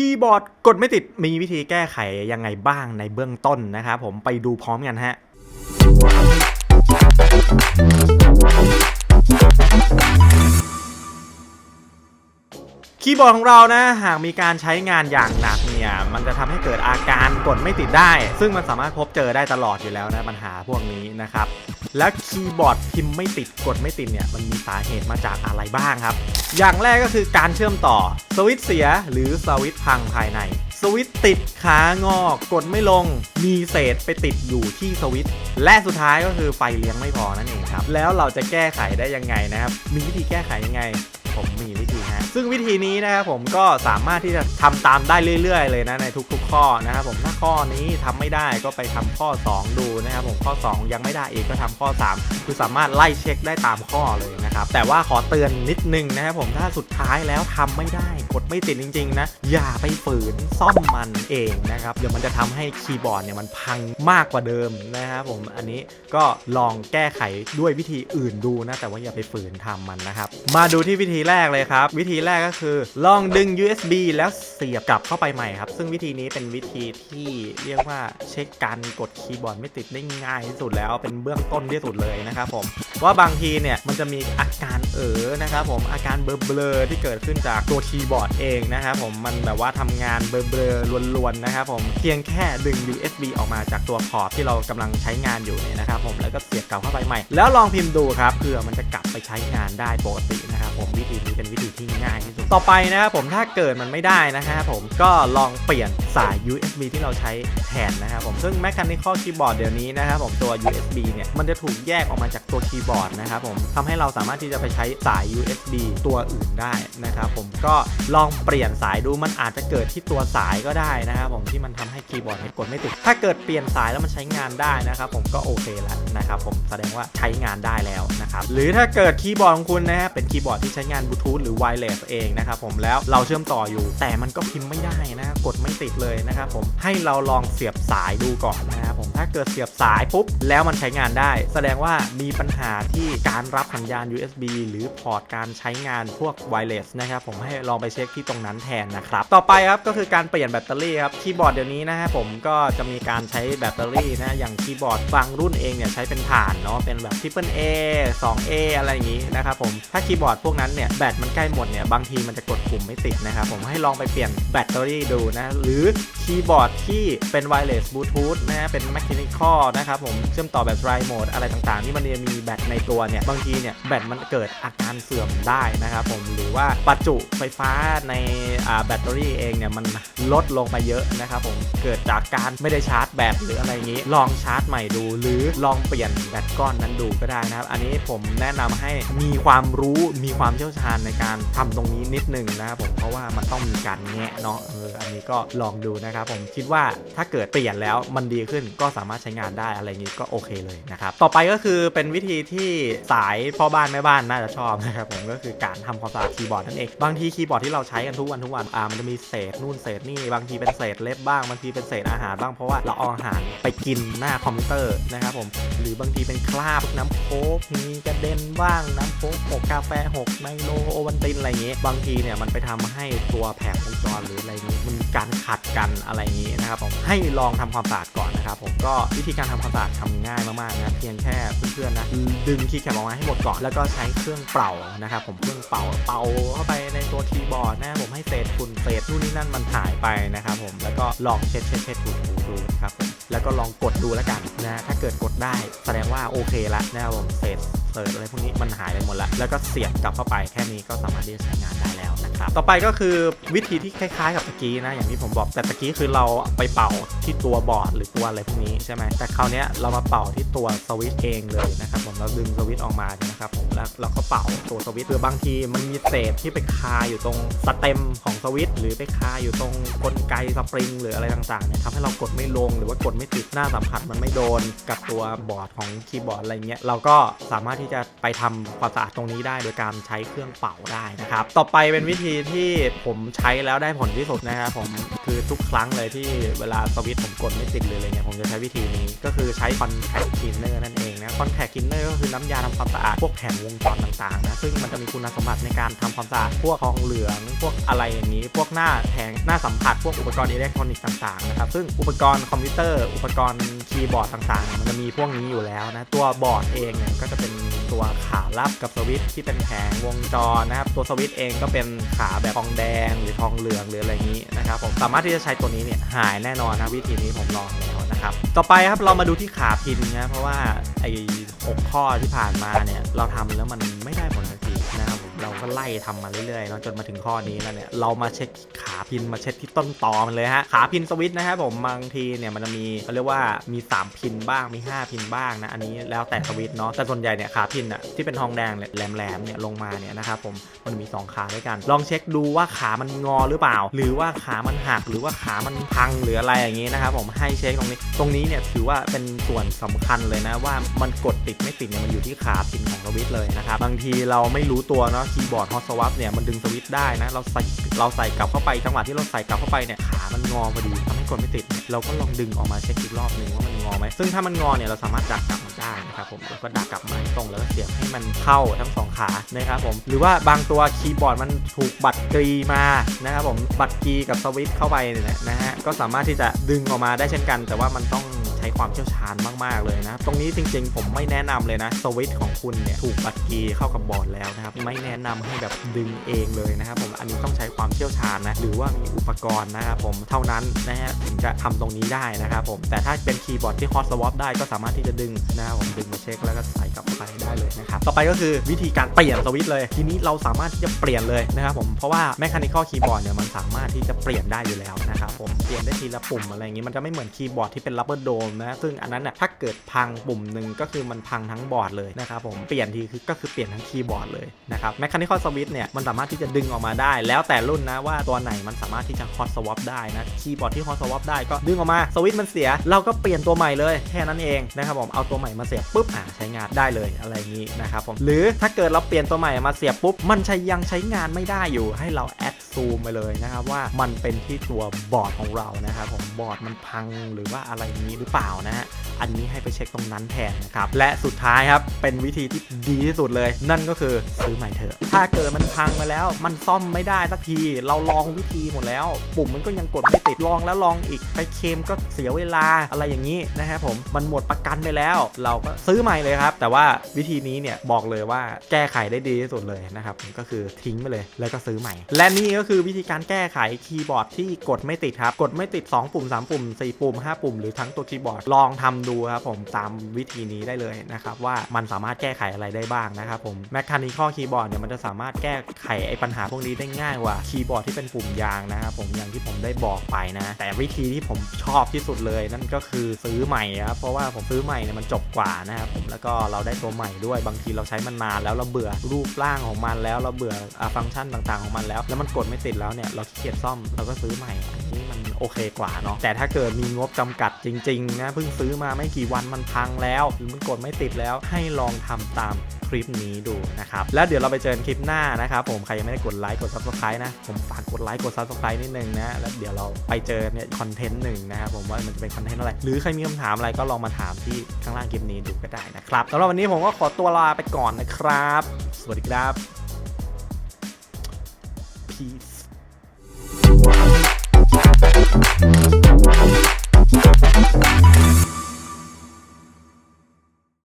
คีย์บอร์ดกดไม่ติดมีวิธีแก้ไขยังไงบ้างในเบื้องต้นนะครับผมไปดูพร้อมกันฮะคีย์บอร์ดของเรานะหากมีการใช้งานอย่างหนัก เนี่ยมันจะทำให้เกิดอาการกดไม่ติดได้ ซึ่งมันสามารถพบเจอได้ตลอดอยู่แล้วนะปัญหาพวกนี้นะครับ และคีย์บอร์ดพิมพ์ไม่ติดกดไม่ติดเนี่ยมันมีสาเหตุมาจากอะไรบ้างครับ อย่างแรกก็คือการเชื่อมต่อสวิตช์เสียหรือสวิตช์พังภายในสวิตติดขางอกกดไม่ลง มีเศษไปติดอยู่ที่สวิตและสุดท้ายก็คือไฟเลี้ยงไม่พอนั่นเองครับ แล้วเราจะแก้ไขได้ยังไงนะครับ มีวิธีแก้ไขยังไง ผมมีวิธีฮะซึ่งวิธีนี้นะครับผมก็สามารถที่จะทำตามได้เรื่อย ๆ เลยนะในทุก ๆ ข้อนะครับผมถ้าข้อนี้ทำไม่ได้ก็ไปทำข้อ 2 ดูนะครับผมข้อ 2 ยังไม่ได้อีกก็ทำข้อ 3 คือสามารถไล่เช็คได้ตามข้อเลยนะครับแต่ว่าขอเตือนนิดนึงนะครับผมถ้าสุดท้ายแล้วทำไม่ได้กดไม่ติดจริง ๆ นะ อย่าไปฝืนซ่อมมันเองนะครับเดี๋ยวมันจะทำให้คีย์บอร์ดเนี่ยมันพังมากกว่าเดิมนะครับผมอันนี้ก็ลองแก้ไขด้วยวิธีอื่นดูนะแต่ว่าอย่าไปฝืนทำมันนะครับมาดูที่วิธีแรกเลยครับ วิธีแรกก็คือ ลองดึง USB แล้วเสียบกลับเข้าไปใหม่ครับ ซึ่งวิธีนี้เป็นวิธีที่เรียกว่าเช็คการกดคีย์บอร์ดไม่ติดได้ง่ายที่สุดแล้วเป็นเบื้องต้นที่สุดเลยนะครับผมว่าบางทีเนี่ยมันจะมีอาการ เออนะครับผมอาการเบลอๆที่เกิดขึ้นจากตัวคีย์บอร์ดเองนะครับผมมันแบบว่าทำงานเบลอๆลวนๆนะครับผมเพียงแค่ดึง USB ออกมาจากตัวพอร์ตที่เรากำลังใช้งานอยู่เนี่ยนะครับผมแล้วก็เสียบกลับเข้าไปใหม่ แล้วลองพิมพ์ดูครับเผื่อมันจะกลับไปใช้งานได้ปกตินะครับผมวิธีนี้เป็นวิธีที่ง่ายที่สุดต่อไปนะครับผมถ้าเกิดมันไม่ได้นะฮะผมก็ลองเปลี่ยนสาย USB ที่เราใช้แทนนะครับผมซึ่ง Mechanical Keyboard เดี๋ยวนี้นะครับผมตัว USB เนี่ยมันจะถูกแยกออกมาจากตัวคีย์บอร์ดนะครับผมทำให้เราสามารถที่จะไปใช้สาย USB ตัวอื่นได้นะครับผมก็ลองเปลี่ยนสายดูมันอาจจะเกิดที่ตัวสายก็ได้นะครับผมที่มันทำให้คีย์บอร์ดกดไม่ติด ถ้าเกิดเปลี่ยนสายแล้วมันใช้งานได้นะครับผมก็โอเคแล้วนะครับผมแสดงว่าใช้งานได้แล้วนะครับหรือถ้าเกิดคีย์บอร์ดของคุณนะฮะเป็นคีย์บอร์ดที่ใช้งานบลูทูธหรือไวเลสเองนะครับผมแล้วเราเชื่อมต่ออยู่ แต่มันก็พิมพ์ไม่ได้นะกดไม่ติดเลยนะครับผมให้เราลองเสียบสายดูก่อนนะครับผมถ้าเกิดเสียบสายปุ๊บแล้วมันใช้งานได้ แสดงว่ามีปัญหาที่การรับสัญญาณ USB หรือือพอร์ตการใช้งานพวกไวเลสนะครับผมให้ลองไปเช็คที่ตรงนั้นแทนนะครับ ต่อไปครับก็คือการเปลี่ยนแบตเตอรี่ครับคีย์บอร์ดเดี๋ยวนี้นะฮะผมก็จะมีการใช้แบตเตอรี่นะอย่างคีย์บอร์ดบางรุ่นเองเนี่ยใช้เป็นถ่านเนาะเป็นแบบ Triple A 2A อะไรอย่างนี้นะครับผมถ้าคีย์บอร์ดพวกนั้นเนี่ยแบตมันใกล้หมดเนี่ยบางทีมันจะกดปุ่มไม่ติดนะครับผมให้ลองไปเปลี่ยนแบตเตอรี่ดูนะหรือคีย์บอร์ดที่เป็นไวเลสบลูทูธนะฮะเป็น Mechanical นะครับผมเชื่อมต่อแบบไรโหมดอะไรต่างๆ ที่มันจะมีแบตในตัวเนี่ยบางทีเนี่ยแบตมันเกิดอาการเสื่อมได้นะครับผมหรือว่าประจุไฟฟ้าในแบตเตอรี่เองเนี่ยมันลดลงไปเยอะนะครับผมเกิดจากการไม่ได้ชาร์จแบตหรืออะไรอย่างนี้ ลองชาร์จใหม่ดู หรือลองเปลี่ยนแบตก้อนนั้นดูก็ได้นะครับ อันนี้ผมแนะนำให้มีความรู้มีความเชี่ยวชาญในการทำตรงนี้นิดนึงนะครับผมเพราะว่ามันต้องมีการแงะเนาะเออ อันนี้ก็ลองดูนะครับผมคิดว่าถ้าเกิดเปลี่ยนแล้วมันดีขึ้นก็สามารถใช้งานได้อะไรงี้ก็โอเคเลยนะครับต่อไปก็คือเป็นวิธีที่สายพ่อบ้านแม่บ้านน่าจะชอบนะครับผมก็คือการทำความสะอาดคีย์บอร์ดนั่นเองบางทีคีย์บอร์ดที่เราใช้กันทุกวันทุกวันอ่ามันจะมีเศษนู่นเศษนี่บางทีเป็นเศษเล็บบ้างบางทีเป็นเศษอาหารบ้างเพราะว่าเราเอาอาหารไปกินหน้าคอมพิวเตอร์นะครับผมหรือบางทีเป็นคราบน้ำโค้กมีกระเด็นบ้างน้ำโค้กหกกาแฟหกไมโลโอวันตินอะไรอย่างงี้บางทีเนี่ยมันไปทำให้ตัวแผงวงจรหรืออะไรนี้มันมีการขัดกันอะไรอย่างนี้นะครับผมให้ลองทำความสะอาดก่อนนะครับผมก็วิธีการทำความสะอาดทำง่ายมากๆนะครับเพียงแค่เพื่อนๆนะดึงคีย์แคปออกมาให้หมดก่อนแล้วก็ใช้เครื่องเป่านะครับผมเครื่องเป่าเป่าเข้าไปในตัวคีย์บอร์ดนะครับผมให้เศษฝุ่นเศษนู่นนี่นั่นมันหายไปนะครับผมแล้วก็ลองเช็ดเช็ดเช็ดถูถูดูนะครับผมแล้วก็ลองกดดูแล้วกันนะถ้าเกิดกดได้แสดงว่าโอเคแล้วนะครับผมเศษ เศษอะไรพวกนี้มันหายไปหมดแล้วแล้วก็เสียบกลับเข้าไปแค่นี้ก็สามารถที่จะใช้งานได้แล้วนะครับต่อไปก็คือวิธีที่คล้ายๆ กับตะกี้นะอย่างที่ผมบอกแต่ตะกี้คือเราไปเป่าที่ตัวบอร์ดหรือตัวอะไรพวกนี้ใช่ไหมแต่คราวนี้เรามาเป่าที่ตัวสวิตช์เองเลยนะครับผมเราดึงสวิตช์ออกมานะครับผมแล้วเราก็เป่าตัวสวิตช์หรือบางทีมันมีเศษที่ไปคาอยู่ตรงสเต็มของสวิตช์หรือไปคาอยู่ตรงกลไกสปริงหรืออะไรต่างๆเนี่ยทำให้เรากดไม่ลงหรือว่ากดไม่ติดหน้าสัมผัสมันไม่โดนกับตัวบอร์ดของคีย์บอร์ดอะไรเงี้ยเราก็สามารถที่จะไปทำความสะอาดตรงนี้ได้ โดยการใช้เครื่องเป่าได้นะครับ ต่อไปเป็นวิธีที่ผมใช้แล้วได้ผลที่สุดนะครับผมคือทุกครั้งเลยที่เวลาสวิตช์ผมกดไม่ติดเลยอะไรเงี้ยผมจะใช้วิธีนี้ก็คือใช้คอนแทคคินเนอร์นั่นเองนะคอนแทคคินเนอร์ก็คือน้ำยาทำความสะอาดพวกแผงวงจรต่างๆนะซึ่งมันจะมีคุณสมบัติในการทำความสะอาดพวกทองเหลืองพวกอะไรอย่างนี้ พวกหน้าแผงหน้าสัมผัสพวกอุปกรณ์อิเล็กทรอนิกส์ต่างๆนะครับซึ่งอุปกรณ์คอมพิวเตอร์ อุปกรณ์คีย์บอร์ดต่างๆ มันจะมีพวกนี้อยู่แล้วนะตัวบอร์ดเองเนี่ยก็จะเป็นตัวขาลับกับสวิตที่เป็นแผงวงจรนะครับ ตัวสวิตเองก็เป็นขาแบบทองแดงหรือทองเหลืองหรืออะไรอย่างนี้นะครับผมสามารถที่จะใช้ตัวนี้เนี่ยหายแน่นอนนะวิธีนี้ผมลองแล้วนะครับต่อไปครับเรามาดูที่ขาพินนะเพราะว่าไอ้หกข้อที่ผ่านมาเนี่ยเราทำแล้วมัน ไล่ทำมาเรื่อยๆเนาะจนมาถึงข้อนี้แล้วเนี่ยเรามาเช็คขาพินมาเช็คที่ต้นตอมันเลยฮะขาพินสวิตช์นะครับผมบางทีเนี่ยมันจะมีเขาเรียกว่ามี 3 พินบ้างมี 5 พินบ้างนะอันนี้แล้วแต่สวิตช์เนาะแต่ส่วนใหญ่เนี่ยขาพินอะที่เป็นทองแดงแหลมๆเนี่ยลงมาเนี่ยนะครับผมมันมี 2 ขาด้วยกัน ลองเช็คดูว่าขามันงอหรือเปล่า หรือว่าขามันหักหรือว่าขามันพังหรืออะไรอย่างนี้นะครับผมให้เช็คตรงนี้ ตรงนี้เนี่ยถือว่าเป็นส่วนสำคัญเลยนะว่ามันกดติดไม่ติดเนี่ยมันอยู่ที่ขาพินของสวิตช์เลยนะครับบางทีเราไม่รู้ตัวเนาะคีย์บอร์ดฮอตสวัปเนี่ยมันดึงสวิตช์ได้นะเราใส่เราใส่กลับเข้าไปจังหวะที่เราใส่กลับเข้าไปเนี่ยขามันงอพอดีทำให้กดไม่ติดเราก็ลองดึงออกมาเช็คอีกรอบหนึ่งว่ามันงอไหมซึ่งถ้ามันงอเนี่ยเราสามารถดักกลับมันได้นะครับผมแล้วก็ดักกลับมาให้ตรงแล้วก็เสียบให้มันเข้าทั้งสองขานะครับผมหรือว่าบางตัวคีย์บอร์ดมันถูกบัตรกรีมานะครับผมบัตรกรีกับสวิตช์เข้าไปเนี่ยนะฮะก็สามารถที่จะดึงออกมาได้เช่นกัน แต่ว่ามันต้อง ช้ความเชี่ยวชาญมาก ๆ เลยนะ ตรงนี้จริง ๆ ผมไม่แนะนำเลยนะสวิตช์ของคุณเนี่ยถูกบัตรกีเข้ากับบอร์ดแล้วนะครับ ไม่แนะนำให้แบบดึงเองเลยนะครับผมอันนี้ต้องใช้ความเชี่ยวชาญนะหรือว่ามีอุปกรณ์นะครับผมเท่านั้นนะฮะถึงจะทำตรงนี้ได้นะครับผมแต่ถ้าเป็นคีย์บอร์ดที่ฮอตสวอปได้ก็สามารถที่จะดึงนะครับผมดึงมาเช็คแล้วก็ใส่กลับไปได้เลยนะครับต่อไปก็คือวิธีการเปลี่ยนสวิตช์เลย ทีนี้เราสามารถที่จะเปลี่ยนเลยนะครับผมเพราะว่า mechanical keyboard เนี่ยมันสามารถที่จะเปลี่ยนได้อยู่แล้วนะครับผมเปลี่ยนได้ทีละปุ่มอะไรอย่างงี้มันจะไม่เหมือนคีย์บอร์ดที่เป็น rubber dome นะซึ่งอันนั้นน่ะถ้าเกิดพังปุ่มหนึ่งก็คือมันพังทั้งบอร์ดเลยนะครับผมเปลี่ยนทีคือก็คือเปลี่ยนทั้งคีย์บอร์ดเลยนะครับ mechanical switch เนี่ยมันสามารถที่จะดึงออกมาได้ แล้วแต่รุ่นนะว่าตัวไหนมันสามารถที่จะ hot swap ได้นะคีย์บอร์ดที่ hot swap ได้ก็ดึงออกมาสวิตช์มันเสีย เราก็เปลี่ยนตัวใหม่เลยแค่นั้นเองนะครับผมเอาตัวใหม่มาเสียบปุ๊บอ่าใช้งานได้เลยอะไรอย่างนี้นะครับผมหรือถ้าเกิดเราเปลี่ยนตัวใหม่มาเสียบปุ๊บมันใช้ยังใช้งานไม่ได้อยู่ให้เราแอด ซูมไปเลยนะครับว่ามันเป็นที่ตัวบอร์ดของเรานะครับผมบอร์ดมันพังหรือว่าอะไรอย่างนี้หรือเปล่านะฮะอันนี้ให้ไปเช็คตรงนั้นแทนนะครับ และสุดท้ายครับ เป็นวิธีที่ดีที่สุดเลย นั่นก็คือซื้อใหม่เถอะ ถ้าเกิดมันพังมาแล้ว มันซ่อมไม่ได้สักที เราลองวิธีหมดแล้ว ปุ่มมันก็ยังกดไม่ติดลองแล้วลองอีกไปเคมก็เสียเวลาอะไรอย่างนี้นะครับผมมันหมดประกันไปแล้ว เราก็ซื้อใหม่เลยครับ แต่ว่าวิธีนี้เนี่ยบอกเลยว่าแก้ไขได้ดีที่สุดเลยนะครับก็คือทิ้งไปเลยแล้วก็ซื้อใหม่ และนี่ก็คือวิธีการแก้ไขคีย์บอร์ดที่กดไม่ติดครับ กดไม่ติด 2 ปุ่ม 3 ปุ่ม 4 ปุ่ม 5 ปุ่ม หรือทั้งตัวคีย์บอร์ดลองทำดูครับผมตามวิธีนี้ได้เลยนะครับว่ามันสามารถแก้ไขอะไรได้บ้างนะครับผม Mechanical Keyboard เนี่ยมันจะสามารถแก้ไขไอ้ปัญหาพวกนี้ได้ง่ายกว่าคีย์บอร์ดที่เป็นปุ่มยางนะครับผมอย่างที่ผมได้บอกไปนะ แต่วิธีที่ผมชอบที่สุดเลย นั่นก็คือซื้อใหม่ครับเพราะว่าผมซื้อใหม่เนี่ยมันจบกว่านะครับผมแล้วก็เราได้ตัวใหม่ด้วยบางทีเราใช้มันนานแล้วเราเบื่อรูปร่างของมันแล้วเราเบื่ออฟังก์ชันต่างๆของมันแล้ว แล้วมันกดไม่ติดแล้วเนี่ยเราขี้เกียจซ่อมเราก็ซื้อใหม่อันนี้มันโอเคกว่าเนาะแต่ถ้าเกิดมีงบจำกัดจริงๆนะเพิ่งซื้อมาไม่กี่วันมันพังแล้วหรือมันกดไม่ติดแล้วให้ลองทำตามคลิปนี้ดูนะครับ แล้วเดี๋ยวเราไปเจอกันคลิปหน้านะครับผมใครยังไม่ได้กดไลค์กด subscribe นะผมฝากกดไลค์กด subscribe นิดนึงนะแล้วเดี๋ยวเราไปเจอเนี่ยคอนเทนต์หนึ่งนะครับผมว่ามันจะเป็นคอนเทนต์อะไร หรือใครมีคำถามอะไรก็ลองมาถามที่ข้างล่างคลิปนี้ดูก็ได้นะครับสำหรับวันนี้ผมก็ขอตัวลาไปก่อนนะครับ สวัสดีครับ peace Thank you.